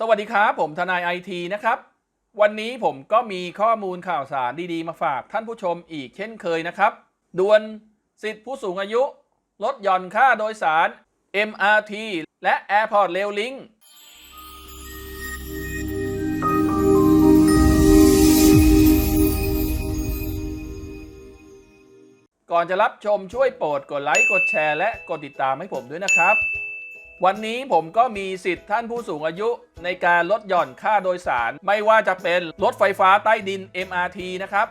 สวัสดีครับผมทนายไอทีนะครับ วันนี้ผมก็มีข้อมูลข่าวสารดีๆ มาฝากท่านผู้ชมอีกเช่นเคยนะครับด่วนสิทธิผู้สูงอายุ ลดหย่อนค่าโดยสาร MRT และ Airport Rail Link ก่อนจะรับชมช่วยโปรดกดไลค์กดแชร์และกดติดตามให้ผมด้วยนะครับ วันนี้ผมก็มีสิทธิ์ท่านผู้สูงอายุ ในการลดหย่อนค่าโดยสาร ไม่ว่าจะเป็นรถไฟฟ้าใต้ดิน MRT นะครับ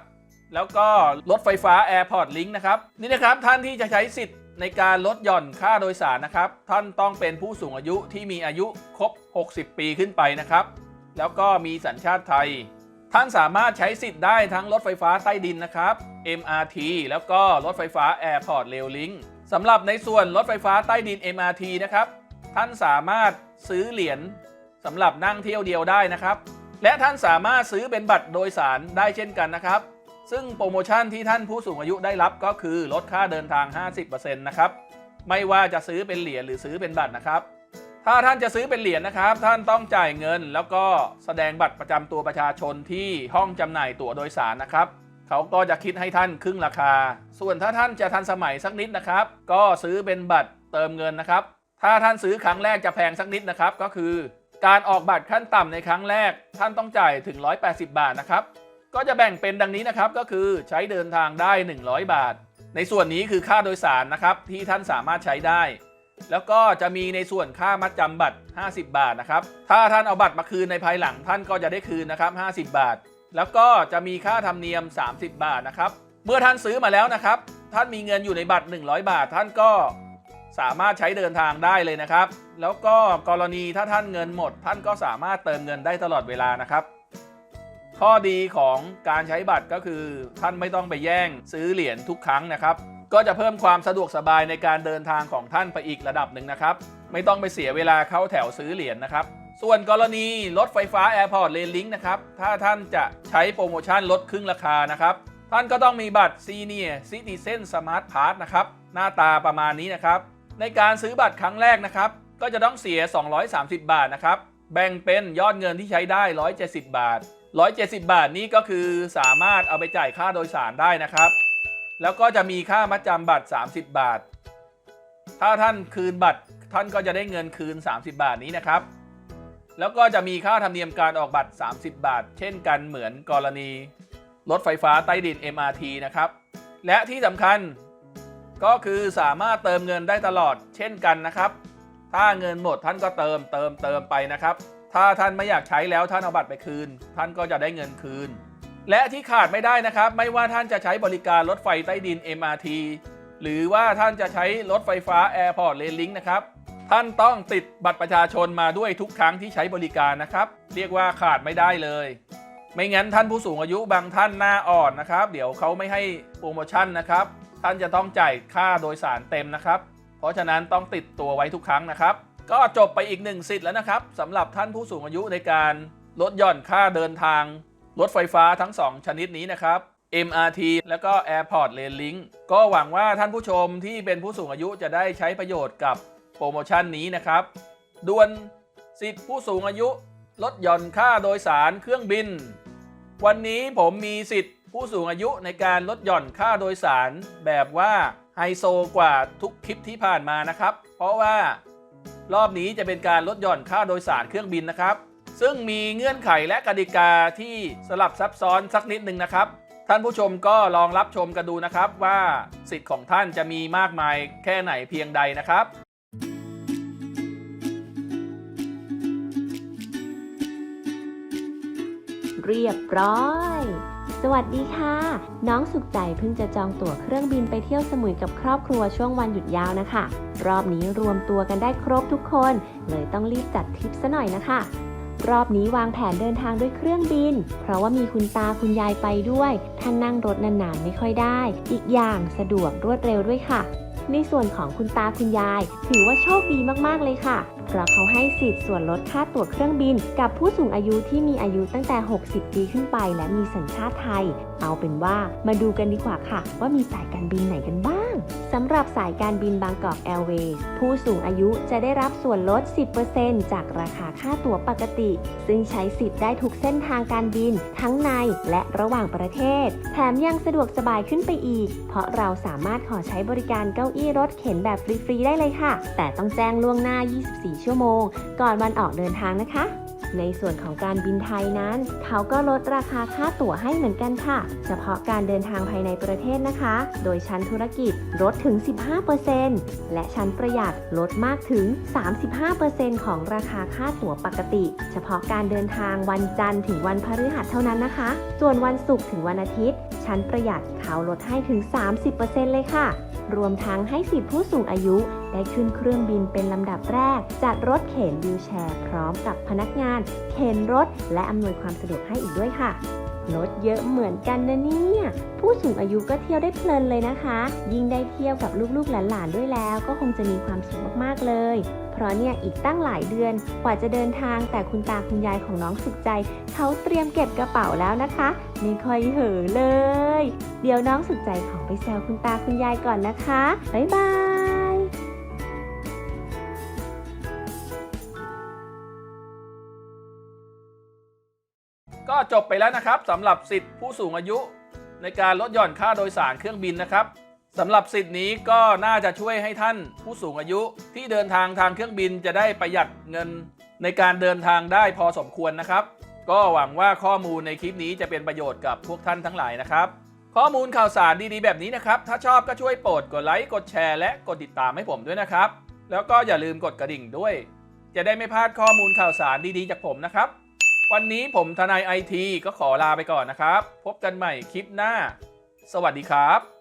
แล้วก็รถไฟฟ้า Airport Link นะครับ นี่นะครับท่านที่จะใช้สิทธิ์ในการลดหย่อนค่าโดยสารนะครับ ท่านต้องเป็นผู้สูงอายุที่มีอายุครบ 60 ปีขึ้นไปนะครับ แล้วก็มีสัญชาติไทย ท่านสามารถใช้สิทธิ์ได้ทั้งรถไฟฟ้าใต้ดินนะครับ MRT แล้วก็รถไฟฟ้า Airport Rail Link สำหรับในส่วนรถไฟฟ้าใต้ดิน MRT นะครับ ท่านสามารถซื้อเหรียญสำหรับนั่งเที่ยวเดียวได้นะครับ และท่านสามารถซื้อเป็นบัตรโดยสารได้เช่นกันนะครับ ซึ่งโปรโมชั่นที่ท่านผู้สูงอายุได้รับก็คือลดค่าเดินทาง 50%นะครับ ไม่ว่าจะซื้อเป็นเหรียญหรือซื้อเป็นบัตรนะครับ ถ้าท่านจะซื้อเป็นเหรียญนะครับ ท่านต้องจ่ายเงิน แล้วก็แสดงบัตรประจำตัวประชาชนที่ห้องจำหน่ายตั๋วโดยสารนะครับเขาก็จะคิดให้ท่านครึ่งราคา ส่วนถ้าท่านจะทันสมัยสักนิดนะครับ ก็ซื้อเป็นบัตรเติมเงินนะครับ ถ้าท่านซื้อครั้งแรกจะแพงสักนิดนะครับ ก็คือ การออกบัตรขั้นต่ำในครั้งแรก ท่านต้องจ่ายถึง 180 บาทนะครับ ก็จะแบ่งเป็นดังนี้นะครับก็คือใช้เดินทางได้ 100 บาท ในส่วนนี้คือค่าโดยสารนะครับที่ท่านสามารถใช้ได้ แล้วก็จะมีในส่วนค่ามัดจำบัตร 50 บาทนะครับ ถ้าท่านเอาบัตรมาคืนในภายหลังท่านก็จะได้คืนนะครับ50 บาท แล้วก็จะมีค่าธรรมเนียม 30 บาทนะครับ เมื่อท่านซื้อมาแล้วนะครับ ท่านมีเงินอยู่ในบัตร 100 บาท ท่านก็ สามารถใช้เดินทางได้เลยนะครับ แล้วก็กรณีถ้าท่านเงินหมด ท่านก็สามารถเติมเงินได้ตลอดเวลานะครับ ข้อดีของการใช้บัตรก็คือ ท่านไม่ต้องไปแย่งซื้อเหรียญทุกครั้งนะครับ ก็จะเพิ่มความสะดวกสบายในการเดินทางของท่านไปอีกระดับหนึ่งนะครับ ไม่ต้องไปเสียเวลาเข้าแถวซื้อเหรียญนะครับส่วนกรณีรถไฟฟ้า Airport Rail Link นะครับ ถ้าท่านจะใช้โปรโมชั่นลดครึ่งราคานะครับ ท่านก็ต้องมีบัตร Senior Citizen Smart Pass นะครับ หน้าตาประมาณนี้นะครับ ในการซื้อบัตรครั้งแรกนะครับ ก็จะต้องเสีย 230 บาทนะครับ แบ่งเป็นยอดเงินที่ใช้ได้ 170 บาท 170 บาทนี้ก็คือสามารถเอาไปจ่ายค่าโดยสารได้นะครับ แล้วก็จะมีค่ามัดจำบัตร 30 บาท ถ้าท่านคืนบัตรท่านก็จะได้เงินคืน 30 บาทนี้นะครับ แล้วก็จะมีค่าธรรมเนียมการออกบัตร 30 บาท เช่นกันเหมือนกรณี รถไฟฟ้าใต้ดิน MRT นะครับ และที่สำคัญ ก็คือสามารถเติมเงินได้ตลอดเช่นกันนะครับ ถ้าเงินหมดท่านก็เติมเติมเติมไปนะครับ ถ้าท่านไม่อยากใช้แล้วท่านเอาบัตรไปคืน ท่านก็จะได้เงินคืน และที่ขาดไม่ได้นะครับ ไม่ว่าท่านจะใช้บริการรถไฟใต้ดิน MRT หรือว่าท่านจะใช้รถไฟฟ้า Airport Rail Link นะครับ ท่านต้องติดบัตรประชาชนมาด้วยทุกครั้งที่ใช้บริการนะครับ เรียกว่าขาดไม่ได้เลย ไม่งั้นท่านผู้สูงอายุบางท่านหน้าอ่อนนะครับ เดี๋ยวเขาไม่ให้โปรโมชั่นนะครับ ท่านจะต้องจ่ายค่าโดยสารเต็มนะครับ เพราะฉะนั้นต้องติดตัวไว้ทุกครั้งนะครับ ก็จบไปอีกหนึ่งสิทธิ์แล้วนะครับสำหรับท่านผู้สูงอายุในการลดหย่อนค่าเดินทาง รถไฟฟ้าทั้ง 2 ชนิดนี้นะครับ MRT แล้วก็ Airport Rail Link ก็หวังว่าท่านผู้ชมที่เป็นผู้สูงอายุจะได้ใช้ประโยชน์กับโปรโมชั่นนี้นะครับด่วนสิทธิผู้สูงอายุ ลดหย่อนค่าโดยสารเครื่องบิน วันนี้ผมมีสิทธิ์ ผู้สูงอายุในการลดหย่อนค่าโดยสารแบบว่าไฮโซกว่าทุกคลิปที่ผ่านมานะครับ เพราะว่ารอบนี้จะเป็นการลดหย่อนค่าโดยสารเครื่องบินนะครับ ซึ่งมีเงื่อนไขและกติกาที่สลับซับซ้อนสักนิดหนึ่งนะครับ ท่านผู้ชมก็ลองรับชมกันดูนะครับว่าสิทธิ์ของท่านจะมีมากมายแค่ไหนเพียงใดนะครับเรียบร้อย สวัสดีค่ะ น้องสุขใจเพิ่งจะจองตั๋วเครื่องบินไปเที่ยวสมุยกับครอบครัวช่วงวันหยุดยาวนะคะ รอบนี้รวมตัวกันได้ครบทุกคน เลยต้องรีบจัดทริปซะหน่อยนะคะ รอบนี้วางแผนเดินทางด้วยเครื่องบิน เพราะว่ามีคุณตาคุณยายไปด้วยท่านนั่งรถนานๆไม่ค่อยได้ อีกอย่างสะดวกรวดเร็วด้วยค่ะ ในส่วนของคุณตาคุณยาย ถือว่าโชคดีมากๆเลยค่ะ เพราะเขาให้สิทธิ์ส่วนลดค่าตั๋วเครื่องบิน กับผู้สูงอายุที่มีอายุตั้งแต่ 60 ปีขึ้นไป และมีสัญชาติไทย เอาเป็นว่ามาดูกันดีกว่าค่ะ ว่ามีสายการบินไหนกันบ้าง สำหรับสายการบินบางกอกแอร์เวย์ผู้สูงอายุจะได้รับส่วนลด 10%จากราคาค่าตั๋วปกติ ซึ่งใช้สิทธิ์ได้ทุกเส้นทางการบิน ทั้งในและระหว่างประเทศ แถมยังสะดวกสบายขึ้นไปอีก เพราะเราสามารถขอใช้บริการเก้าอี้รถเข็นแบบฟรี ๆ ได้เลยค่ะ แต่ต้องแจ้งล่วงหน้า 24 ชั่วโมง ก่อนวันออกเดินทางนะคะ ในส่วนของการบินไทยนั้น เขาก็ลดราคาค่าตั๋วให้เหมือนกันค่ะ เฉพาะการเดินทางภายในประเทศนะคะ โดยชั้นธุรกิจลดถึง 15%และชั้นประหยัดลดมากถึง 35%ของราคาค่าตั๋วปกติ เฉพาะการเดินทางวันจันทร์ถึงวันพฤหัสเท่านั้นนะคะ ส่วนวันศุกร์ถึงวันอาทิตย์ ชั้นประหยัดเขาลดให้ถึง 30%เลยค่ะ รวมทั้งให้สิทธิผู้สูงอายุได้ขึ้นเครื่องบินเป็นลำดับแรก จัดรถเข็นวิวแชร์ พร้อมกับพนักงานเข็นรถ และอำนวยความสะดวกให้อีกด้วยค่ะลดเยอะเหมือนกันนะเนี่ย ผู้สูงอายุก็เที่ยวได้เพลินเลยนะคะ ยิ่งได้เที่ยวกับลูกๆหลานๆด้วยแล้ว ก็คงจะมีความสุขมากๆเลย เพราะเนี่ยอีกตั้งหลายเดือนกว่าจะเดินทางแต่คุณตาคุณยายของน้องสุขใจ เขาเตรียมเก็บกระเป๋าแล้วนะคะไม่ค่อยเห่อเลย เดี๋ยวน้องสุขใจขอไปแซวคุณตาคุณยายก่อนนะคะบ๊ายบาย ก็จบไปแล้วนะครับสำหรับสิทธิผู้สูงอายุ ในการลดหย่อนค่าโดยสารเครื่องบินนะครับสำหรับสิทธินี้ก็น่าจะช่วยให้ท่านผู้สูงอายุที่เดินทางทางเครื่องบินจะได้ประหยัดเงินในการเดินทางได้พอสมควรนะครับ ก็หวังว่าข้อมูลในคลิปนี้จะเป็นประโยชน์กับพวกท่านทั้งหลายนะครับ ข้อมูลข่าวสารดีๆแบบนี้นะครับ ถ้าชอบก็ช่วยโปรดกดไลค์กดแชร์และกดติดตามให้ผมด้วยนะครับ แล้วก็อย่าลืมกดกระดิ่งด้วย จะได้ไม่พลาดข้อมูลข่าวสารดีๆจากผมนะครับ วันนี้ผมทนายไอทีก็ขอลาไปก่อนนะครับ พบกันใหม่คลิปหน้า สวัสดีครับ